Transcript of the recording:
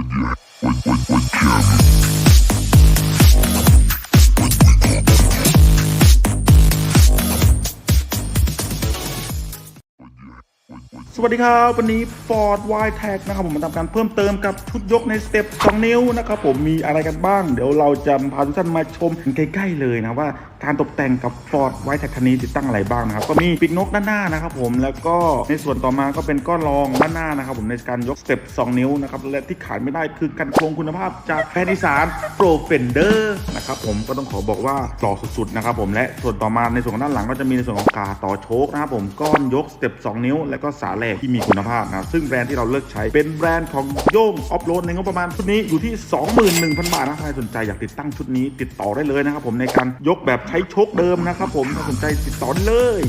when, when, when, when, when, when, when, สวัสดีครับ วันนี้ Ford w i t e c นะครับผมมาทำการเพิ่มเติมกับชุดยกในสเต็ป2นิ้วนะครับผมมีอะไรกันบ้าง เดี๋ยวเราจะพาทุกท่านมาชมใกล้ๆเลยนะว่าการตกแต่งกับ Ford w i t e c คันนี้ติดตั้งอะไรบ้างนะครับ ก็มีปีกนกด้านหน้านะครับผมแล้วก็ในส่วนต่อมาก็เป็นก้อนรองด้านหน้านะครับผมในการยกสเต็ป2นิ้วนะครับและที่ขาดไม่ได้คือกันโครงคุณภาพจากแพทย์อีสาน Pro Fender นะครับผมก็ต้องขอบอกว่าหล่อสุดๆนะครับผมและส่วนต่อมาในส่วนของด้านหลังก็จะมีในส่วนของกาต่อโชคนะครับผมก้อนยกสเต็ป2นิ้ว และก็สาแหลกที่มีคุณภาพนะซึ่งแบรนด์ที่เราเลือกใช้เป็นแบรนด์ของโย่งออฟโรดในงบประมาณชุดนี้อยู่ที่ 21,000 บาทนะใครสนใจอยากติดตั้งชุดนี้ติดต่อได้เลยนะครับผมในการยกแบบใช้โชคเดิมนะครับผมถ้าสนใจติดต่อได้เลย